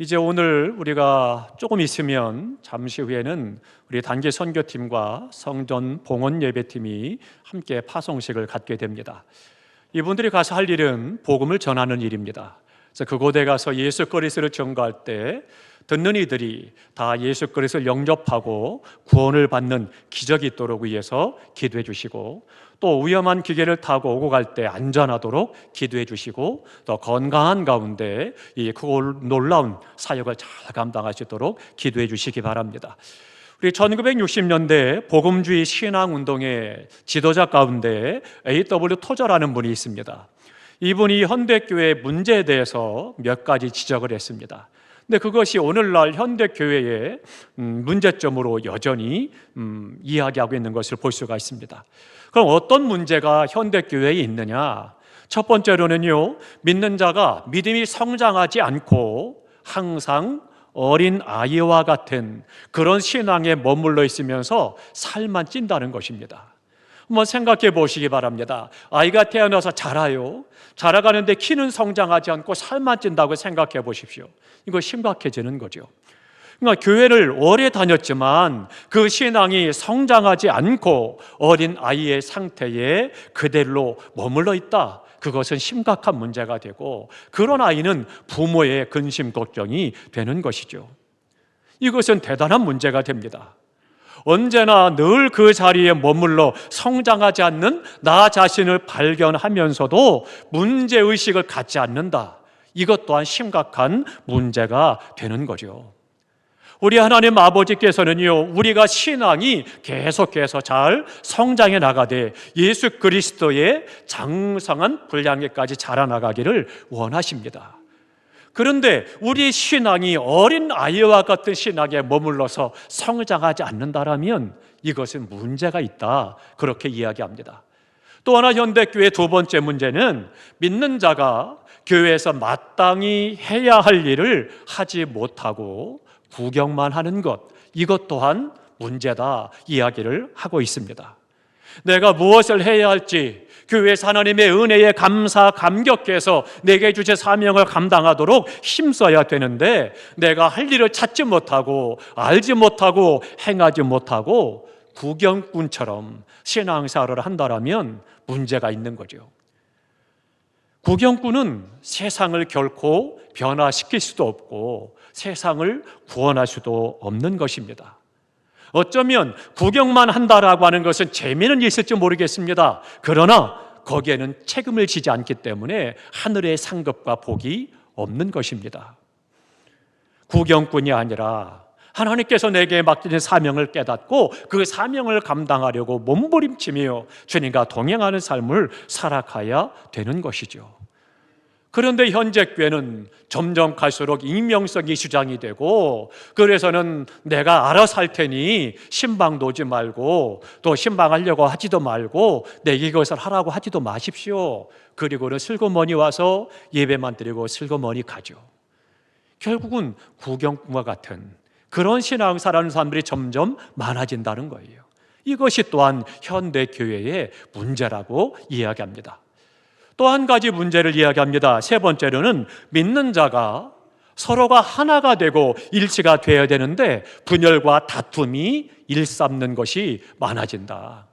이제 오늘 우리가 조금 있으면 잠시 후에는 우리 단기 선교팀과 성전 봉헌 예배팀이 함께 파송식을 갖게 됩니다. 이분들이 가서 할 일은 복음을 전하는 일입니다. 그래서 그곳에 가서 예수 그리스도를 전가할 때 듣는 이들이 다 예수 그리스도를 영접하고 구원을 받는 기적이 있도록 위해서 기도해 주시고 또 위험한 기계를 타고 오고 갈 때 안전하도록 기도해 주시고 또 건강한 가운데 이 놀라운 사역을 잘 있도록 기도해 주시기 바랍니다. 우리 1960년대 복음주의 신앙 운동의 지도자 가운데 A.W. 토저라는 분이 있습니다. 이분이 현대교회 문제에 대해서 몇 가지 지적을 했습니다. 근데 그것이 오늘날 현대 교회의 음, 문제점으로 여전히 음, 이야기하고 있는 것을 볼 수가 있습니다. 그럼 어떤 문제가 현대 교회에 있느냐? 첫 번째로는요, 믿는 자가 믿음이 성장하지 않고 항상 어린 아이와 같은 그런 신앙에 머물러 있으면서 살만 찐다는 것입니다. 한번 생각해 보시기 바랍니다. 아이가 태어나서 자라요. 자라가는데 키는 성장하지 않고 살만 찐다고 생각해 보십시오. 이거 심각해지는 거죠. 그러니까 교회를 오래 다녔지만 그 신앙이 성장하지 않고 어린 아이의 상태에 그대로 머물러 있다. 그것은 심각한 문제가 되고 그런 아이는 부모의 근심 걱정이 되는 것이죠. 이것은 대단한 문제가 됩니다. 언제나 늘 그 자리에 머물러 성장하지 않는 나 자신을 발견하면서도 문제의식을 갖지 않는다. 이것 또한 심각한 문제가 되는 거죠. 우리 하나님 아버지께서는요, 우리가 신앙이 계속해서 잘 성장해 나가되 예수 그리스도의 장성한 분량에까지 자라나가기를 원하십니다. 그런데 우리 신앙이 어린 아이와 같은 신앙에 머물러서 성장하지 않는다라면 이것은 문제가 있다. 그렇게 이야기합니다. 또 하나 현대교회 두 번째 문제는 믿는 자가 교회에서 마땅히 해야 할 일을 하지 못하고 구경만 하는 것, 이것 또한 문제다 이야기를 하고 있습니다. 내가 무엇을 해야 할지 교회에서 하나님의 은혜에 감사 감격해서 내게 주신 사명을 감당하도록 힘써야 되는데 내가 할 일을 찾지 못하고 알지 못하고 행하지 못하고 구경꾼처럼 신앙사를 한다라면 문제가 있는 거죠. 구경꾼은 세상을 결코 변화시킬 수도 없고 세상을 구원할 수도 없는 것입니다. 어쩌면 구경만 한다라고 하는 것은 재미는 있을지 모르겠습니다. 그러나 거기에는 책임을 지지 않기 때문에 하늘의 상급과 복이 없는 것입니다. 구경꾼이 아니라 하나님께서 내게 맡기는 사명을 깨닫고 그 사명을 감당하려고 몸부림치며 주님과 동행하는 삶을 살아가야 되는 것이죠. 그런데 현재 교회는 점점 갈수록 익명성이 주장이 되고 그래서는 내가 알아서 할 테니 신방도 오지 말고 또 신방하려고 하지도 말고 내게 이것을 하라고 하지도 마십시오. 그리고는 슬그머니 와서 예배만 드리고 슬그머니 가죠. 결국은 구경꾼과 같은 그런 신앙사라는 사람들이 점점 많아진다는 거예요. 이것이 또한 현대 교회의 문제라고 이야기합니다. 또 한 가지 문제를 이야기합니다. 세 번째로는 믿는 자가 서로가 하나가 되고 일치가 되어야 되는데 분열과 다툼이 일삼는 것이 많아진다.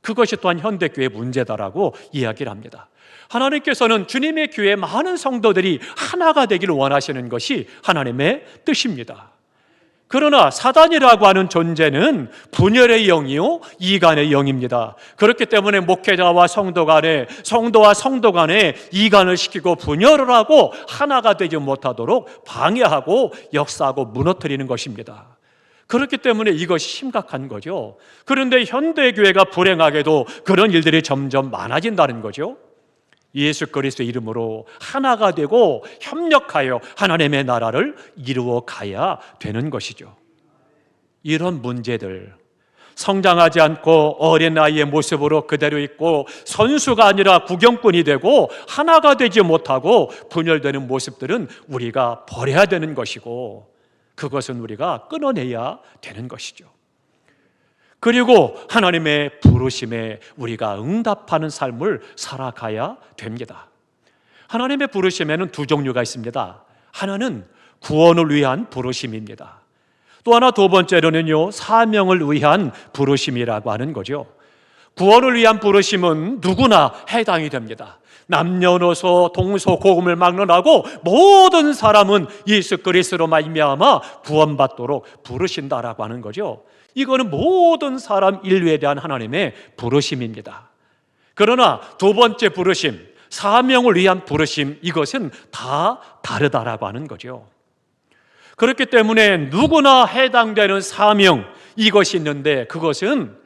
그것이 또한 현대교회 문제다라고 이야기를 합니다. 하나님께서는 주님의 교회 많은 성도들이 하나가 되기를 원하시는 것이 하나님의 뜻입니다. 그러나 사단이라고 하는 존재는 분열의 영이요 이간의 영입니다. 그렇기 때문에 목회자와 성도 간에 성도와 성도 간에 이간을 시키고 분열을 하고 하나가 되지 못하도록 방해하고 역사하고 무너뜨리는 것입니다. 그렇기 때문에 이것이 심각한 거죠. 그런데 현대 교회가 불행하게도 그런 일들이 점점 많아진다는 거죠. 예수 그리스도 이름으로 하나가 되고 협력하여 하나님의 나라를 이루어 가야 되는 것이죠. 이런 문제들 성장하지 않고 어린 아이의 모습으로 그대로 있고 선수가 아니라 구경꾼이 되고 하나가 되지 못하고 분열되는 모습들은 우리가 버려야 되는 것이고 그것은 우리가 끊어내야 되는 것이죠. 그리고 하나님의 부르심에 우리가 응답하는 삶을 살아가야 됩니다. 하나님의 부르심에는 두 종류가 있습니다. 하나는 구원을 위한 부르심입니다. 또 하나 두 번째로는요, 사명을 위한 부르심이라고 하는 거죠. 구원을 위한 부르심은 누구나 해당이 됩니다. 남녀노소 동서고금을 막론하고 모든 사람은 예수 그리스도로 말미암아 구원받도록 부르신다라고 하는 거죠. 이거는 모든 사람 인류에 대한 하나님의 부르심입니다. 그러나 두 번째 부르심, 사명을 위한 부르심 이것은 다 다르다라고 하는 거죠. 그렇기 때문에 누구나 해당되는 사명 이것이 있는데 그것은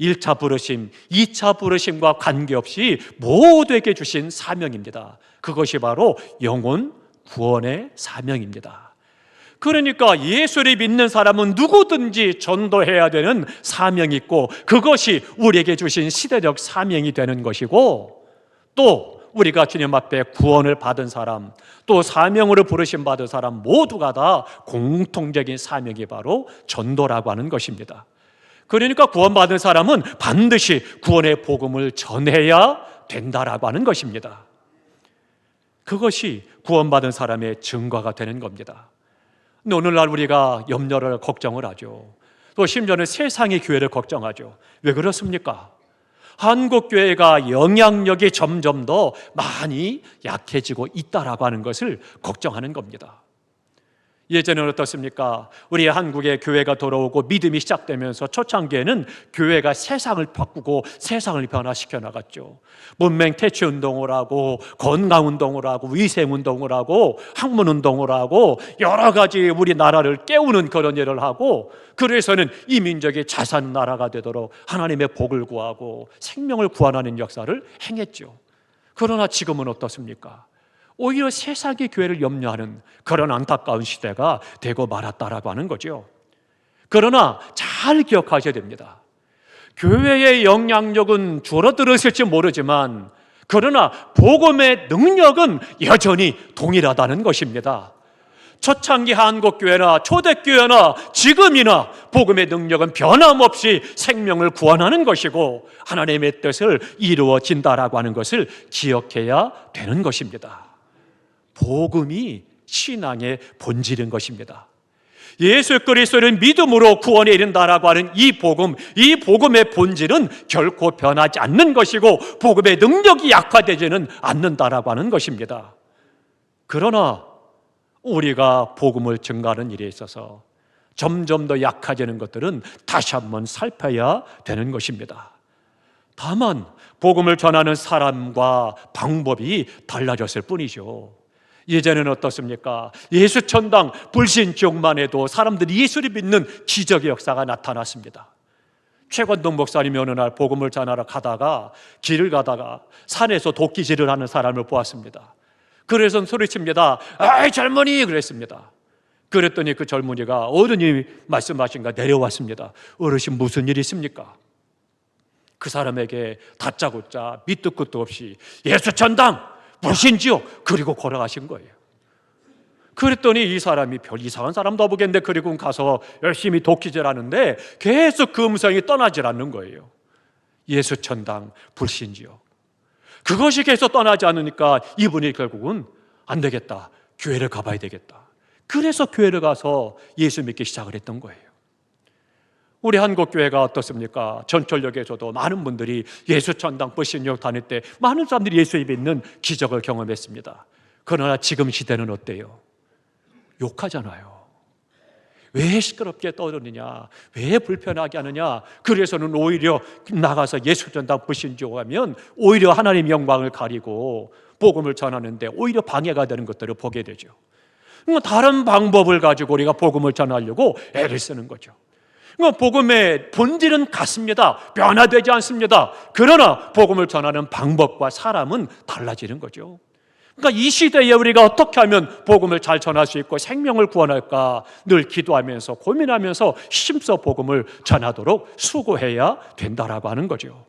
1차 부르심, 2차 부르심과 관계없이 모두에게 주신 사명입니다. 그것이 바로 영혼 구원의 사명입니다. 그러니까 예수를 믿는 사람은 누구든지 전도해야 되는 사명이 있고 그것이 우리에게 주신 시대적 사명이 되는 것이고 또 우리가 주님 앞에 구원을 받은 사람 또 사명으로 부르심 받은 사람 모두가 다 공통적인 사명이 바로 전도라고 하는 것입니다. 그러니까 구원받은 사람은 반드시 구원의 복음을 전해야 된다라고 하는 것입니다. 그것이 구원받은 사람의 증거가 되는 겁니다. 근데 오늘날 우리가 염려를 걱정을 하죠. 또 심지어는 세상의 교회를 걱정하죠. 왜 그렇습니까? 한국 교회가 영향력이 점점 더 많이 약해지고 있다라고 하는 것을 걱정하는 겁니다. 예전에는 어떻습니까? 우리 한국의 교회가 돌아오고 믿음이 시작되면서 초창기에는 교회가 세상을 바꾸고 세상을 변화시켜 나갔죠. 문맹 퇴치 운동을 하고 건강 운동을 하고 위생 운동을 하고 학문 운동을 하고 여러 가지 우리 나라를 깨우는 그런 일을 하고 그래서는 이 민족이 자산 나라가 되도록 하나님의 복을 구하고 생명을 구하는 역사를 행했죠. 그러나 지금은 어떻습니까? 오히려 세상의 교회를 염려하는 그런 안타까운 시대가 되고 말았다라고 하는 거죠. 그러나 잘 기억하셔야 됩니다. 교회의 영향력은 줄어들었을지 모르지만 그러나 복음의 능력은 여전히 동일하다는 것입니다. 초창기 한국교회나 초대교회나 지금이나 복음의 능력은 변함없이 생명을 구원하는 것이고 하나님의 뜻을 이루어진다라고 하는 것을 기억해야 되는 것입니다. 복음이 신앙의 본질인 것입니다. 예수 그리스도를 믿음으로 구원에 이른다라고 하는 이 복음, 이 복음의 본질은 결코 변하지 않는 것이고 복음의 능력이 약화되지는 않는다라고 하는 것입니다. 그러나 우리가 복음을 증가하는 일에 있어서 점점 더 약해지는 것들은 다시 한번 살펴야 되는 것입니다. 다만 복음을 전하는 사람과 방법이 달라졌을 뿐이죠. 예전에는 어떻습니까? 예수 천당 불신 지옥만 해도 사람들이 예수를 믿는 기적의 역사가 나타났습니다. 최건동 목사님이 어느 날 복음을 전하러 가다가 길을 가다가 산에서 도끼질을 하는 사람을 보았습니다. 그래서 소리칩니다. 아이 젊은이 그랬습니다. 그랬더니 그 젊은이가 어른이 말씀하신가 내려왔습니다. 어르신 무슨 일 있습니까? 그 사람에게 다짜고짜 밑도 끝도 없이 예수 천당 불신지요. 그리고 걸어가신 거예요. 그랬더니 이 사람이 별 이상한 사람도 보겠는데 그리고 가서 열심히 도끼질 하는데 계속 그 음성이 떠나질 않는 거예요. 예수 천당 불신지요. 그것이 계속 떠나지 않으니까 이분이 결국은 안 되겠다. 교회를 가봐야 되겠다. 그래서 교회를 가서 예수 믿기 시작을 했던 거예요. 우리 한국 교회가 어떻습니까? 전철역에서도 많은 분들이 예수 천당 불신역 다닐 때 많은 사람들이 예수에 믿는 기적을 경험했습니다. 그러나 지금 시대는 어때요? 욕하잖아요. 왜 시끄럽게 떠드느냐? 왜 불편하게 하느냐? 그래서는 오히려 나가서 예수 전당 불신지옥 하면 오히려 하나님 영광을 가리고 복음을 전하는데 오히려 방해가 되는 것들을 보게 되죠. 다른 방법을 가지고 우리가 복음을 전하려고 애를 쓰는 거죠. 복음의 본질은 같습니다. 변화되지 않습니다. 그러나 복음을 전하는 방법과 사람은 달라지는 거죠. 그러니까 이 시대에 우리가 어떻게 하면 복음을 잘 전할 수 있고 생명을 구원할까 늘 기도하면서 고민하면서 힘써 복음을 전하도록 수고해야 된다라고 하는 거죠.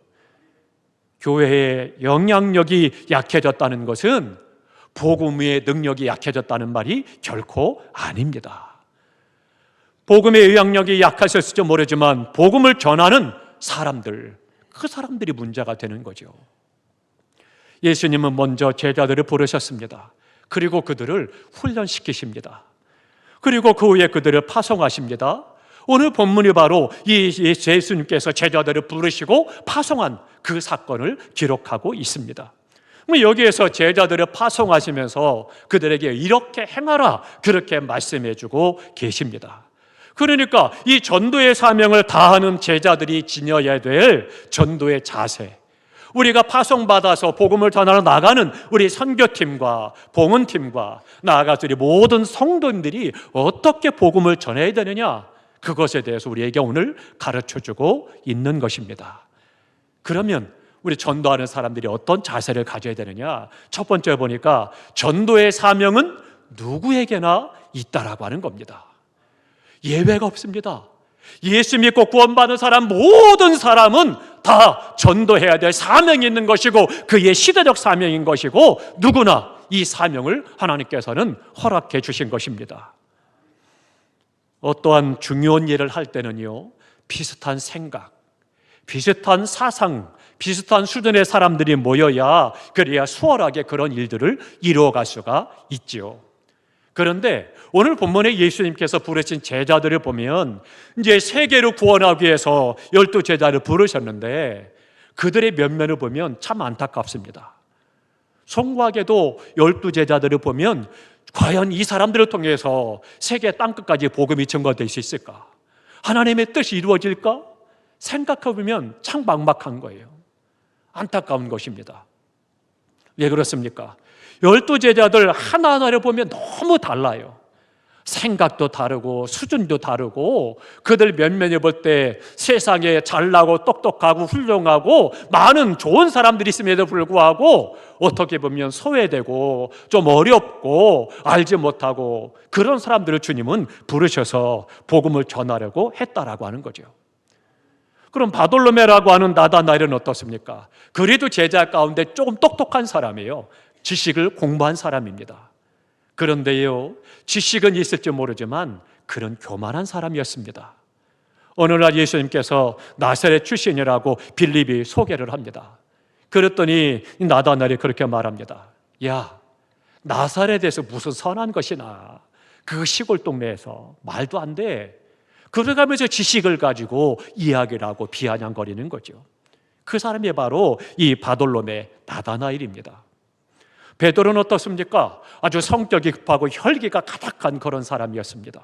교회의 영향력이 약해졌다는 것은 복음의 능력이 약해졌다는 말이 결코 아닙니다. 복음의 영향력이 약하셨을지 모르지만 복음을 전하는 사람들, 그 사람들이 문제가 되는 거죠. 예수님은 먼저 제자들을 부르셨습니다. 그리고 그들을 훈련시키십니다. 그리고 그 후에 그들을 파송하십니다. 오늘 본문이 바로 이 예수님께서 제자들을 부르시고 파송한 그 사건을 기록하고 있습니다. 뭐 여기에서 제자들을 파송하시면서 그들에게 이렇게 행하라 그렇게 말씀해 주고 계십니다. 그러니까 이 전도의 사명을 다하는 제자들이 지녀야 될 전도의 자세. 우리가 파송받아서 복음을 전하러 나가는 우리 선교팀과 봉헌팀과 나아가서 우리 모든 성도님들이 어떻게 복음을 전해야 되느냐 그것에 대해서 우리에게 오늘 가르쳐 주고 있는 것입니다. 그러면 우리 전도하는 사람들이 어떤 자세를 가져야 되느냐? 첫 번째 보니까 전도의 사명은 누구에게나 있다라고 하는 겁니다. 예외가 없습니다. 예수 믿고 구원받은 사람 모든 사람은 다 전도해야 될 사명이 있는 것이고 그의 시대적 사명인 것이고 누구나 이 사명을 하나님께서는 허락해 주신 것입니다. 어떠한 중요한 일을 할 때는요, 비슷한 생각, 비슷한 사상, 비슷한 수준의 사람들이 모여야 그래야 수월하게 그런 일들을 이루어갈 수가 있지요. 그런데 오늘 본문에 예수님께서 부르신 제자들을 보면 이제 세계를 구원하기 위해서 열두 제자를 부르셨는데 그들의 면면을 보면 참 안타깝습니다. 송구하게도 열두 제자들을 보면 과연 이 사람들을 통해서 세계 땅끝까지 복음이 전거될 수 있을까? 하나님의 뜻이 이루어질까? 생각해보면 참 막막한 거예요. 안타까운 것입니다. 왜 그렇습니까? 열두 제자들 하나하나를 보면 너무 달라요. 생각도 다르고 수준도 다르고 그들 면면을 볼 때 세상에 잘나고 똑똑하고 훌륭하고 많은 좋은 사람들이 있음에도 불구하고 어떻게 보면 소외되고 좀 어렵고 알지 못하고 그런 사람들을 주님은 부르셔서 복음을 전하려고 했다라고 하는 거죠. 그럼 바돌로메라고 하는 나다나엘은 어떻습니까? 그래도 제자 가운데 조금 똑똑한 사람이에요. 지식을 공부한 사람입니다. 그런데요, 지식은 있을지 모르지만 그런 교만한 사람이었습니다. 어느 날 예수님께서 나사렛 출신이라고 빌립이 소개를 합니다. 그랬더니 나다나엘이 그렇게 말합니다. 야, 나사렛에서 무슨 선한 것이나 그 시골 동네에서 말도 안 돼. 그러가면서 지식을 가지고 이야기를 하고 비아냥거리는 거죠. 그 사람이 바로 이 바돌롬의 나다나엘입니다. 베드로는 어떻습니까? 아주 성격이 급하고 혈기가 가득한 그런 사람이었습니다.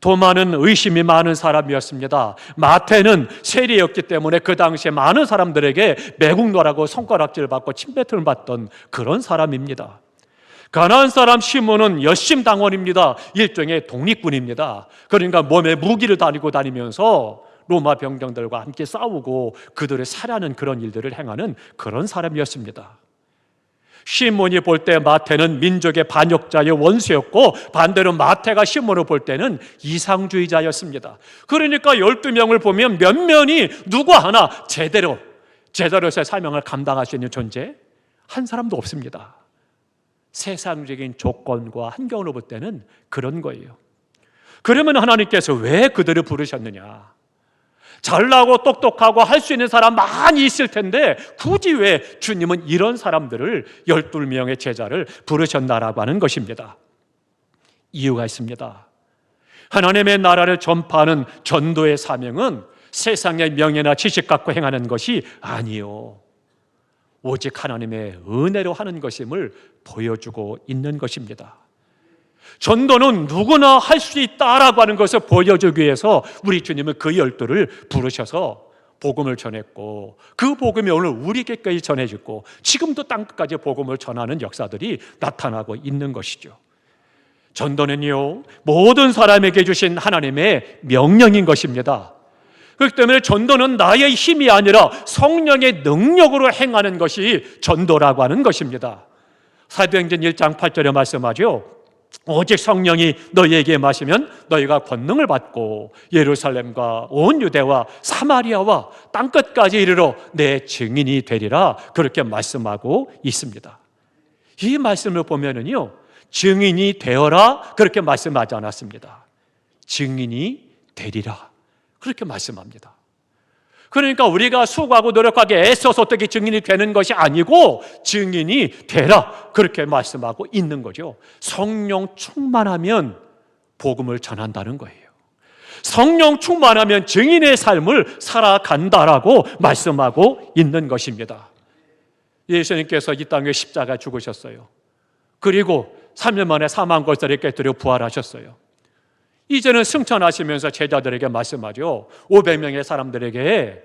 도마는 의심이 많은 사람이었습니다. 마태는 세리였기 때문에 그 당시에 많은 사람들에게 매국노라고 손가락질 받고 침뱉음을 받던 그런 사람입니다. 가나안 사람 시몬은 열심 당원입니다. 일종의 독립군입니다. 그러니까 몸에 무기를 다니고 다니면서 로마 병정들과 함께 싸우고 그들을 살하는 그런 일들을 행하는 그런 사람이었습니다. 시몬이 볼 때 마태는 민족의 반역자의 원수였고 반대로 마태가 시몬을 볼 때는 이상주의자였습니다. 그러니까 12명을 보면 면면이 누구 하나 제대로 제자로서의 사명을 감당할 수 있는 존재 한 사람도 없습니다. 세상적인 조건과 환경으로 볼 때는 그런 거예요. 그러면 하나님께서 왜 그들을 부르셨느냐? 잘나고 똑똑하고 할 수 있는 사람 많이 있을 텐데 굳이 왜 주님은 이런 사람들을 12명의 제자를 부르셨나라고 하는 것입니다. 이유가 있습니다. 하나님의 나라를 전파하는 전도의 사명은 세상의 명예나 지식 갖고 행하는 것이 아니요. 오직 하나님의 은혜로 하는 것임을 보여주고 있는 것입니다. 전도는 누구나 할 수 있다라고 하는 것을 보여주기 위해서 우리 주님은 그 열두를 부르셔서 복음을 전했고 그 복음이 오늘 우리에게까지 전해지고 지금도 땅 끝까지 복음을 전하는 역사들이 나타나고 있는 것이죠. 전도는요 모든 사람에게 주신 하나님의 명령인 것입니다. 그렇기 때문에 전도는 나의 힘이 아니라 성령의 능력으로 행하는 것이 전도라고 하는 것입니다. 사도행전 1장 8절에 말씀하죠. 오직 성령이 너희에게 마시면 너희가 권능을 받고 예루살렘과 온 유대와 사마리아와 땅끝까지 이르러 내 증인이 되리라 그렇게 말씀하고 있습니다. 이 말씀을 보면은요 증인이 되어라 그렇게 말씀하지 않았습니다. 증인이 되리라 그렇게 말씀합니다. 그러니까 우리가 수고하고 노력하게 애써서 어떻게 증인이 되는 것이 아니고 증인이 되라 그렇게 말씀하고 있는 거죠. 성령 충만하면 복음을 전한다는 거예요. 성령 충만하면 증인의 삶을 살아간다라고 말씀하고 있는 것입니다. 예수님께서 이 땅에 십자가 죽으셨어요. 그리고 3년 만에 사망 것들을 깨뜨려 부활하셨어요. 이제는 승천하시면서 제자들에게 말씀하죠. 500명의 사람들에게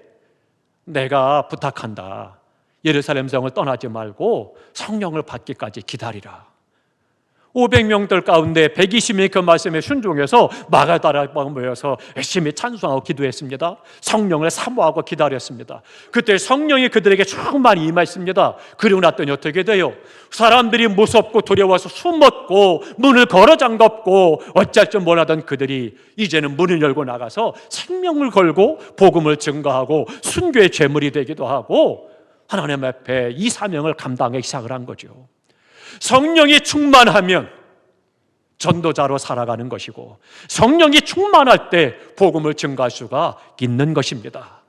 내가 부탁한다. 예루살렘 성을 떠나지 말고 성령을 받기까지 기다리라. 500명들 가운데 120명이 그 말씀에 순종해서 마가다락방 모여서 열심히 찬송하고 기도했습니다. 성령을 사모하고 기다렸습니다. 그때 성령이 그들에게 충만히 임했습니다. 그리고 났더니 어떻게 돼요? 사람들이 무섭고 두려워서 숨었고 문을 걸어 잠갔고 어쩔 줄 몰라던 그들이 이제는 문을 열고 나가서 생명을 걸고 복음을 증거하고 순교의 제물이 되기도 하고 하나님 앞에 이 사명을 감당하기 시작을 한 거죠. 성령이 충만하면 전도자로 살아가는 것이고 성령이 충만할 때 복음을 증가할 수가 있는 것입니다.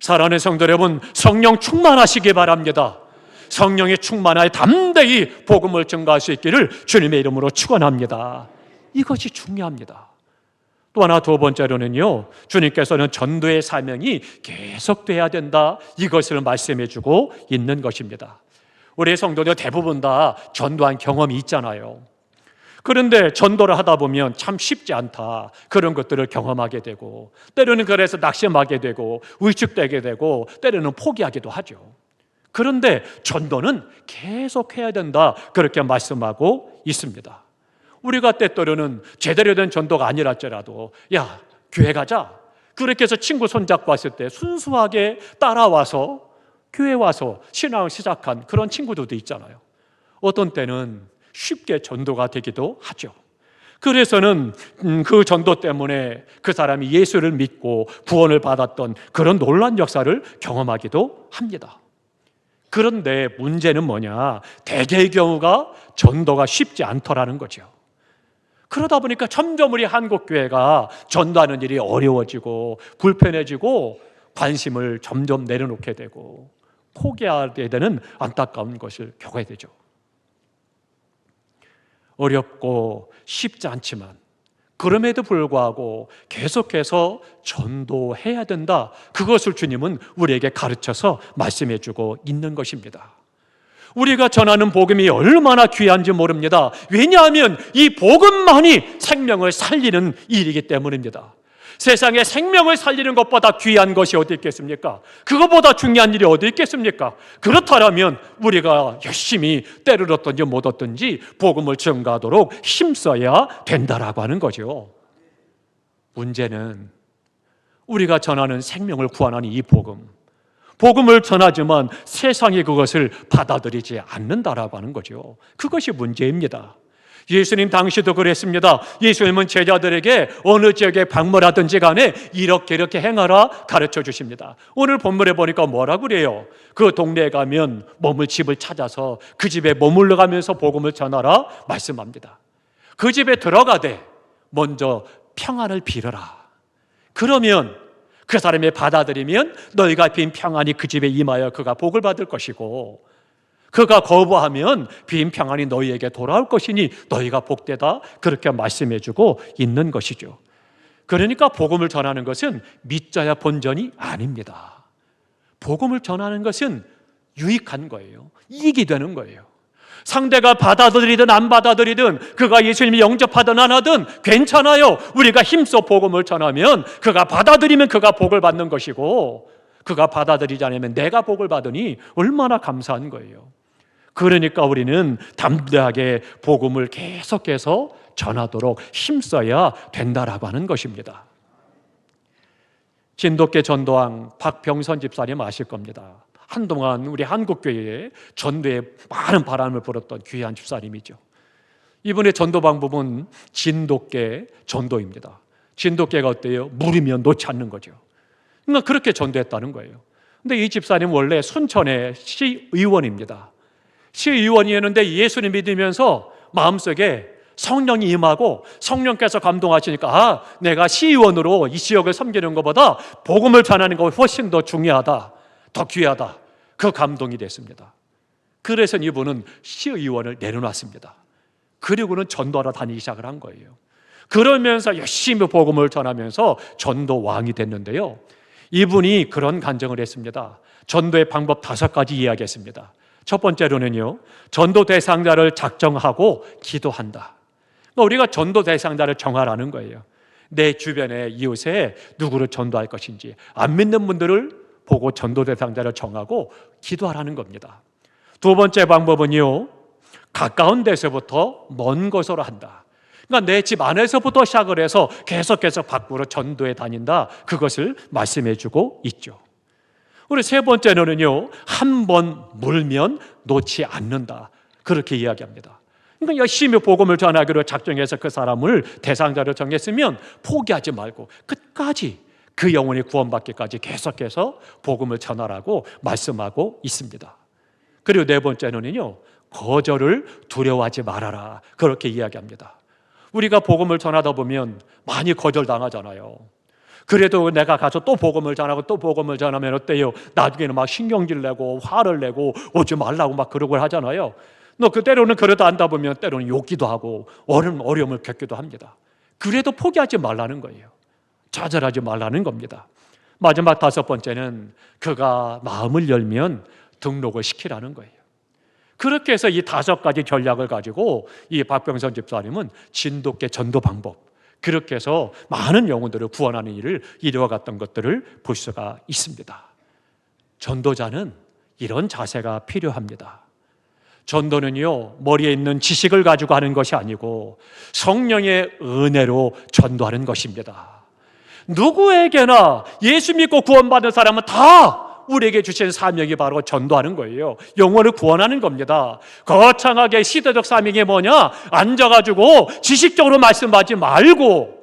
사랑하는 성도 여러분, 성령 충만하시기 바랍니다. 성령이 충만하여 담대히 복음을 증가할 수 있기를 주님의 이름으로 축원합니다. 이것이 중요합니다. 또 하나 두 번째로는요, 주님께서는 전도의 사명이 계속돼야 된다. 이것을 말씀해 주고 있는 것입니다. 우리 성도들 대부분 다 전도한 경험이 있잖아요. 그런데 전도를 하다 보면 참 쉽지 않다. 그런 것들을 경험하게 되고, 때로는 그래서 낙심하게 되고, 위축되게 되고, 때로는 포기하기도 하죠. 그런데 전도는 계속 해야 된다. 그렇게 말씀하고 있습니다. 우리가 때때로는 제대로 된 전도가 아니랄지라도, 야, 교회 가자. 그렇게 해서 친구 손잡고 왔을 때 순수하게 따라와서 교회 와서 신앙을 시작한 그런 친구들도 있잖아요. 어떤 때는 쉽게 전도가 되기도 하죠. 그래서는 음, 그 전도 때문에 그 사람이 예수를 믿고 구원을 받았던 그런 놀란 역사를 경험하기도 합니다. 그런데 문제는 뭐냐? 대개의 경우가 전도가 쉽지 않더라는 거죠. 그러다 보니까 점점 우리 한국 교회가 전도하는 일이 어려워지고 불편해지고 관심을 점점 내려놓게 되고 포기하게 되는 안타까운 것을 겪어야 되죠. 어렵고 쉽지 않지만 그럼에도 불구하고 계속해서 전도해야 된다. 그것을 주님은 우리에게 가르쳐서 말씀해 주고 있는 것입니다. 우리가 전하는 복음이 얼마나 귀한지 모릅니다. 왜냐하면 이 복음만이 생명을 살리는 일이기 때문입니다. 세상에 생명을 살리는 것보다 귀한 것이 어디 있겠습니까? 그것보다 중요한 일이 어디 있겠습니까? 그렇다면 우리가 열심히 때를 얻든지 못 얻든지 복음을 증가하도록 힘써야 된다라고 하는 거죠. 문제는 우리가 전하는 생명을 구원하는 이 복음. 복음을 전하지만 세상이 그것을 받아들이지 않는다라고 하는 거죠. 그것이 문제입니다. 예수님 당시도 그랬습니다. 예수님은 제자들에게 어느 지역에 방문하든지 간에 이렇게 이렇게 행하라 가르쳐 주십니다. 오늘 본문에 보니까 뭐라 그래요? 그 동네에 가면 머물 집을 찾아서 그 집에 머물러 가면서 복음을 전하라 말씀합니다. 그 집에 들어가되 먼저 평안을 빌어라. 그러면 그 사람이 받아들이면 너희가 빈 평안이 그 집에 임하여 그가 복을 받을 것이고 그가 거부하면 빈 평안이 너희에게 돌아올 것이니 너희가 복되다 그렇게 말씀해 주고 있는 것이죠. 그러니까 복음을 전하는 것은 믿자야 본전이 아닙니다. 복음을 전하는 것은 유익한 거예요. 이익이 되는 거예요. 상대가 받아들이든 안 받아들이든 그가 예수님이 영접하든 안 하든 괜찮아요. 우리가 힘써 복음을 전하면 그가 받아들이면 그가 복을 받는 것이고 그가 받아들이지 않으면 내가 복을 받으니 얼마나 감사한 거예요. 그러니까 우리는 담대하게 복음을 계속해서 전하도록 힘써야 된다라고 하는 것입니다. 진돗개 전도왕 박병선 집사님 아실 겁니다. 한동안 우리 한국교회에 전도에 많은 바람을 불었던 귀한 집사님이죠. 이분의 전도 방법은 진돗개 전도입니다. 진돗개가 어때요? 물이면 놓지 않는 거죠. 그러니까 그렇게 전도했다는 거예요. 근데 이 집사님 원래 순천의 시의원입니다. 시의원이었는데 예수님 믿으면서 마음속에 성령이 임하고 성령께서 감동하시니까 아, 내가 시의원으로 이 지역을 섬기는 것보다 복음을 전하는 것이 훨씬 더 중요하다. 더 귀하다. 그 감동이 됐습니다. 그래서 이분은 시의원을 내려놨습니다. 그리고는 전도하러 다니기 시작을 한 거예요. 그러면서 열심히 복음을 전하면서 전도 왕이 됐는데요. 이분이 그런 간증을 했습니다. 전도의 방법 다섯 가지 이야기했습니다. 첫 번째로는요, 전도 대상자를 작정하고 기도한다. 그러니까 우리가 전도 대상자를 정하라는 거예요. 내 주변의 이웃에 누구를 전도할 것인지 안 믿는 분들을 보고 전도 대상자를 정하고 기도하라는 겁니다. 두 번째 방법은요, 가까운 데서부터 먼 곳으로 한다. 그러니까 내 집 안에서부터 시작을 해서 계속해서 밖으로 전도에 다닌다. 그것을 말씀해 주고 있죠. 우리 세 번째는요, 한 번 물면 놓지 않는다. 그렇게 이야기합니다. 그러니까 열심히 복음을 전하기로 작정해서 그 사람을 대상자로 정했으면 포기하지 말고 끝까지 그 영혼이 구원받기까지 계속해서 복음을 전하라고 말씀하고 있습니다. 그리고 네 번째는요, 거절을 두려워하지 말아라. 그렇게 이야기합니다. 우리가 복음을 전하다 보면 많이 거절당하잖아요. 그래도 내가 가서 또 복음을 전하고 또 복음을 전하면 어때요? 나중에는 막 신경질 내고 화를 내고 오지 말라고 막 그러고 하잖아요. 너그 때로는 그러다 안다 보면 때로는 욕기도 하고 어려움, 어려움을 겪기도 합니다. 그래도 포기하지 말라는 거예요. 좌절하지 말라는 겁니다. 마지막 다섯 번째는 그가 마음을 열면 등록을 시키라는 거예요. 그렇게 해서 이 다섯 가지 전략을 가지고 이 박병선 집사님은 진돗개 전도 방법 그렇게 해서 많은 영혼들을 구원하는 일을 이루어갔던 것들을 볼 수가 있습니다. 전도자는 이런 자세가 필요합니다. 전도는요, 머리에 있는 지식을 가지고 하는 것이 아니고 성령의 은혜로 전도하는 것입니다. 누구에게나 예수 믿고 구원받은 사람은 다 우리에게 주신 사명이 바로 전도하는 거예요. 영혼을 구원하는 겁니다. 거창하게 시대적 사명이 뭐냐? 앉아가지고 지식적으로 말씀하지 말고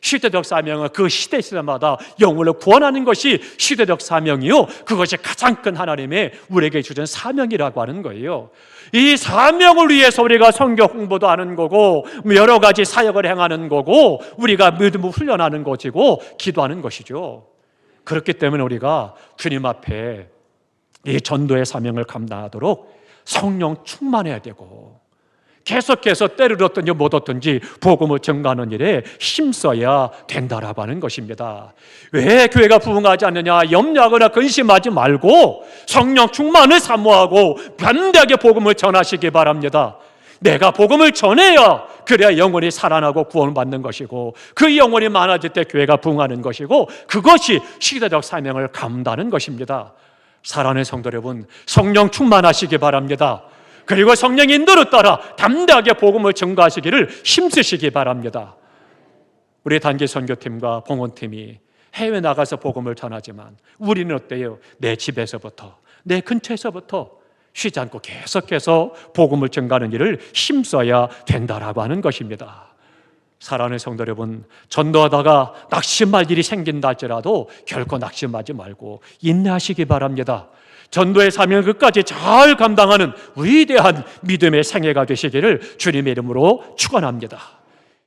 시대적 사명은 그 시대 시대마다 영혼을 구원하는 것이 시대적 사명이요. 그것이 가장 큰 하나님의 우리에게 주신 사명이라고 하는 거예요. 이 사명을 위해서 우리가 성경 홍보도 하는 거고 여러 가지 사역을 행하는 거고 우리가 믿음을 훈련하는 것이고 기도하는 것이죠. 그렇기 때문에 우리가 주님 앞에 이 전도의 사명을 감당하도록 성령 충만해야 되고 계속해서 때를 얻든지 못 얻든지 복음을 증가하는 일에 힘써야 된다라고 하는 것입니다. 왜 교회가 부흥하지 않느냐 염려하거나 근심하지 말고 성령 충만을 사모하고 반대하게 복음을 전하시기 바랍니다. 내가 복음을 전해야 그래야 영혼이 살아나고 구원받는 것이고 그 영혼이 많아질 때 교회가 부흥하는 것이고 그것이 시대적 사명을 감당하는 것입니다. 사랑하는 성도 여러분, 성령 충만하시기 바랍니다. 그리고 성령 인도를 따라 담대하게 복음을 증거하시기를 힘쓰시기 바랍니다. 우리 단기 선교팀과 봉헌팀이 해외 나가서 복음을 전하지만 우리는 어때요? 내 집에서부터 내 근처에서부터 쉬지 않고 계속해서 복음을 증가하는 일을 힘써야 된다라고 하는 것입니다. 사랑하는 성도 여러분, 전도하다가 낙심할 일이 생긴다 할지라도 결코 낙심하지 말고 인내하시기 바랍니다. 전도의 사명을 끝까지 잘 감당하는 위대한 믿음의 생애가 되시기를 주님의 이름으로 축원합니다.